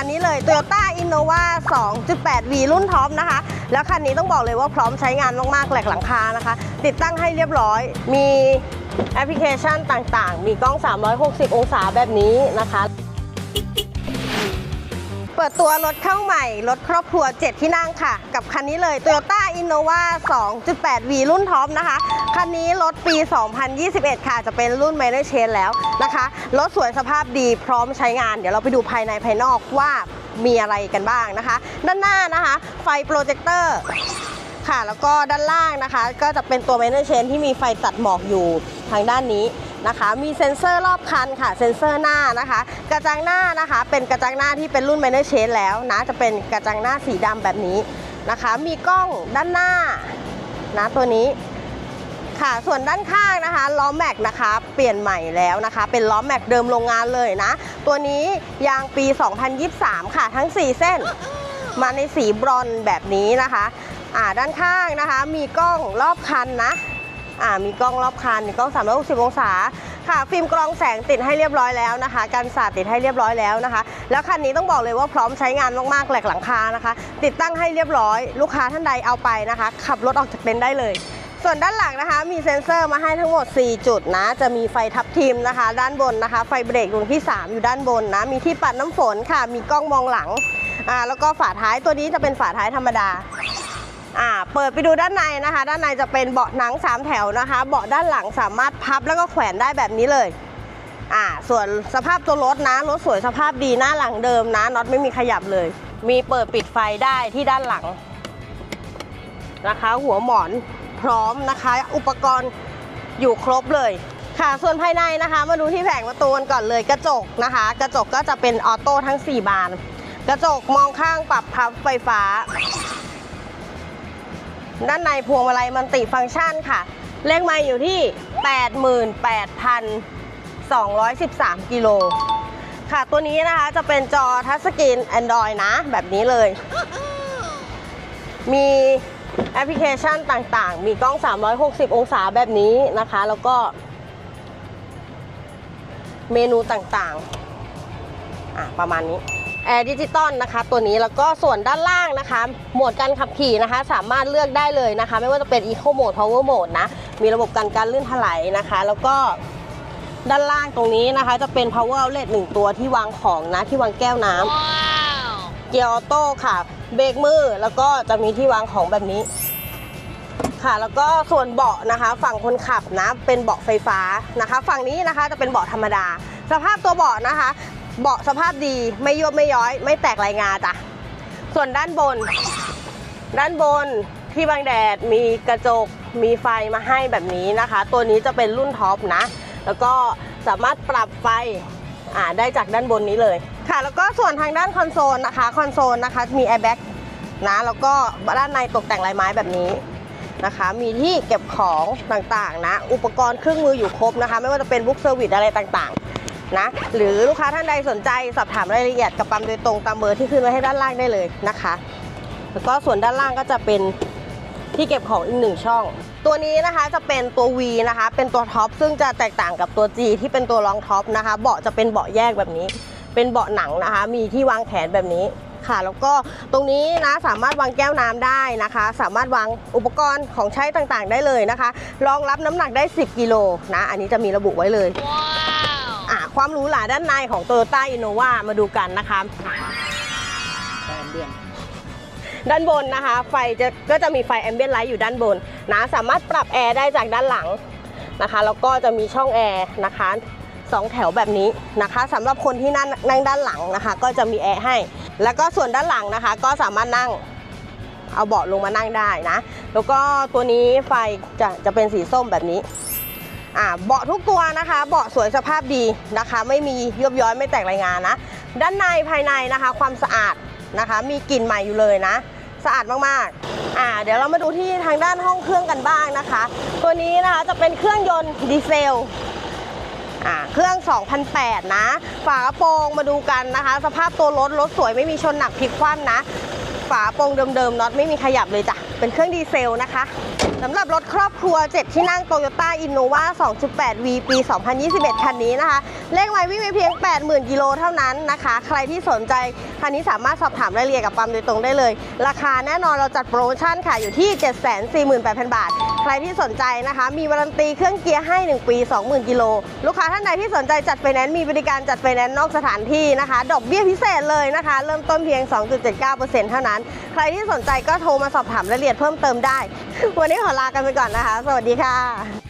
คันนี้เลย Toyota Innova 2.8V รุ่นท็อปนะคะ แล้วคันนี้ต้องบอกเลยว่าพร้อมใช้งานมากๆแหลกหลังคานะคะ ติดตั้งให้เรียบร้อย มีแอปพลิเคชันต่างๆ มีกล้อง 360 องศาแบบนี้นะคะ เปิดตัวรถเข้าใหม่ รถครอบครัว 7 ที่นั่งค่ะ กับคันนี้เลย Toyota Innova 2.8V รุ่นท็อปนะคะ คันนี้รถปี 2021 ค่ะ จะเป็นรุ่น Minor Change แล้วนะคะ รถสวยสภาพดีพร้อมใช้งาน เดี๋ยวเราไปดูภายในภายนอกว่ามีอะไรกันบ้างนะคะ ด้านหน้านะคะ ไฟโปรเจคเตอร์ค่ะ แล้วก็ด้านล่างนะคะ ก็จะเป็นตัว Minor Change ที่มีไฟตัดหมอกอยู่ทางด้านนี้ นะคะ มีเซ็นเซอร์รอบคันค่ะ เซ็นเซอร์หน้านะคะ กระจังหน้านะคะ เป็นกระจังหน้าที่เป็นรุ่น Minor Change แล้วนะ จะเป็นกระจังหน้าสีดำแบบนี้นะคะ มีกล้องด้านหน้านะตัวนี้ค่ะ ส่วนด้านข้างนะคะล้อแม็กนะคะเปลี่ยนใหม่แล้วนะคะ เป็นล้อแม็กเดิมโรงงานเลยนะ ตัวนี้ยางปี 2023 ค่ะ ทั้ง 4 เส้น มาในสีบรอนแบบนี้นะคะ อ่าด้านข้างนะคะ มีกล้องรอบคันนะ อ่ามีกล้องรอบคันกล้อง 360 องศาค่ะฟิล์มกรองแสงติดให้เรียบร้อยแล้วนะคะกันสาดติดให้เรียบร้อยแล้วนะคะ แล้วคันนี้ต้องบอกเลยว่าพร้อมใช้งานมากๆแหลกหลังคานะคะ ติดตั้งให้เรียบร้อย ลูกค้าท่านใดเอาไปนะคะ ขับรถออกจากเต็นท์ได้เลย ส่วนด้านหลังนะคะมีเซ็นเซอร์มาให้ทั้งหมด 4 จุดนะ จะมีไฟทับทิมนะคะ ด้านบนนะคะ ไฟเบรกดวงที่ 3 อยู่ด้านบนนะมีที่ปัดน้ำฝนค่ะ มีกล้องมองหลังอ่าแล้วก็ฝาท้ายตัวนี้จะเป็นฝาท้ายธรรมดา อ่าเปิดไปดูด้านในนะคะ ด้านในจะเป็นเบาะหนัง 3 แถวนะคะ เบาะด้านหลังสามารถพับแล้วก็แขวนได้แบบนี้เลยอ่าส่วนสภาพตัวรถนะรถสวยสภาพดีหน้าหลังเดิมนะน็อตไม่มีขยับเลย มีเปิดปิดไฟได้ที่ด้านหลังนะคะ หัวหมอนพร้อมนะคะ อุปกรณ์อยู่ครบเลยค่ะ ส่วนภายในนะคะ มาดูที่แผงประตูกันก่อนเลยกระจกนะคะ กระจกก็จะเป็นออโต้ทั้ง 4 บาน กระจกมองข้างปรับพับไฟฟ้า ด้านในพวงมาลัยมันติฟังก์ชันค่ะ เลขไมล์อยู่ที่ 88,213 กิโล ค่ะ ตัวนี้นะคะจะเป็นจอทัชสกรีน Android นะ แบบนี้เลย มีแอปพลิเคชันต่างๆ มีกล้อง 360 องศาแบบนี้นะคะ แล้วก็ เมนูต่างๆ อะ ประมาณนี้ แอร์ดิจิตอลนะคะตัวนี้แล้วก็ส่วนด้านล่างนะคะ โหมดการขับขี่นะคะ สามารถเลือกได้เลยนะคะ ไม่ว่าจะเป็น Eco Mode Power Mode นะ มีระบบการการลื่นถลายนะคะ แล้วก็ด้านล่างตรงนี้นะคะ จะเป็น Power Outlet หนึ่งตัวที่วางของนะ ที่วางแก้วน้ำเกียร์ออโต้ค่ะ เบรกมือ แล้วก็จะมีที่วางของแบบนี้ ค่ะ แล้วก็ส่วนเบาะนะคะ ฝั่งคนขับนะ เป็นเบาะไฟฟ้านะคะ ฝั่งนี้นะคะจะเป็นเบาะธรรมดา สภาพตัวเบาะนะคะ เบาะสภาพดีไม่ยวบไม่ย้อย ไม่แตกลายงาจ้ะ ส่วนด้านบน ด้านบนที่บางแดดมีกระจกมีไฟมาให้แบบนี้นะคะ ตัวนี้จะเป็นรุ่นท็อปนะ แล้วก็สามารถปรับไฟอ่าได้จากด้านบนนี้เลยค่ะ แล้วก็ส่วนทางด้านคอนโซลนะคะคอนโซลนะคะมีแอร์แบ็กนะแล้วก็ด้านในตกแต่งลายไม้แบบนี้นะคะ มีที่เก็บของต่างๆนะ อุปกรณ์เครื่องมืออยู่ครบนะคะ ไม่ว่าจะเป็นบุ๊กเซอร์วิสอะไรต่างๆ นะ หรือลูกค้าท่านใดสนใจสอบถามรายละเอียดกับปั๊มโดยตรงตามเบอร์ที่ขึ้นไว้ให้ด้านล่างได้เลยนะคะ แล้วก็ส่วนด้านล่างก็จะเป็นที่เก็บของอีกหนึ่งช่อง ตัวนี้นะคะจะเป็นตัว V นะคะ เป็นตัวท็อปซึ่งจะแตกต่างกับตัว G ที่เป็นตัวรองท็อปนะคะ เบาะจะเป็นเบาะแยกแบบนี้ เป็นเบาะหนังนะคะ มีที่วางแขนแบบนี้ค่ะ แล้วก็ตรงนี้นะสามารถวางแก้วน้ำได้นะคะ สามารถวางอุปกรณ์ของใช้ต่างๆได้เลยนะคะ รองรับน้ำหนักได้ 10 กิโลนะ อันนี้จะมีระบุไว้เลยอะ ความหรู้หลาด้านในของ Toyota Innova มาดูกันนะคะแอมเบียนด้านบนนะคะ ไฟจะก็จะมีไฟแอมเบียนไลท์อยู่ด้านบนนะสามารถปรับแอร์ได้จากด้านหลังนะคะแล้วก็จะมีช่องแอร์นะคะสองแถวแบบนี้นะคะสำหรับคนที่นั่งนั่งด้านหลังนะคะ ก็จะมีแอร์ให้ แล้วก็ส่วนด้านหลังนะคะ ก็สามารถนั่งเอาเบาะลงมานั่งได้นะ แล้วก็ตัวนี้ไฟจะจะเป็นสีส้มแบบนี้ อ่าเบาะทุกตัวนะคะ เบาะสวยสภาพดีนะคะ ไม่มียบย้อยไม่แตกรายงานนะ ด้านในภายในนะคะ ความสะอาดนะคะ มีกลิ่นใหม่อยู่เลยนะ สะอาดมากๆอ่าเดี๋ยวเรามาดูที่ทางด้านห้องเครื่องกันบ้างนะคะ ตัวนี้นะคะจะเป็นเครื่องยนต์ดีเซลอ่าเครื่อง 2008 นะ ฝากระโปรงมาดูกันนะคะ สภาพตัวรถ รถสวยไม่มีชนหนักพลิกคว่ำนะ ฝาโปรงเดิมๆน็อตไม่มีขยับเลยจ้ะ เป็นเครื่องดีเซลนะคะสำหรับรถครอบครัว 7 ที่นั่ง Toyota Innova 2.8V ปี 2021 คันนี้นะคะ เลขไม้วิ่งไปเพียง 80,000 กิโลเท่านั้นนะคะ ใครที่สนใจ คันนี้สามารถสอบถามรายละเอียดกับปั๊มโดยตรงได้เลย ราคาแน่นอนเราจัดโปรโมชั่นค่ะ อยู่ที่ 748,000 บาท ใครที่สนใจนะคะ มีวารันตีเครื่องเกียร์ให้ 1 ปี 20,000 กิโล ลูกค้าท่านใดที่สนใจจัดไฟแนนซ์มีบริการจัดไฟแนนซ์นอกสถานที่นะคะ ดอกเบี้ยพิเศษเลยนะคะ เริ่มต้นเพียง 2.79%เท่านั้น ใครที่สนใจก็โทรมาสอบถามรายละเอียดเพิ่มเติมได้ วันนี้ขอลากันไปก่อนนะคะ สวัสดีค่ะ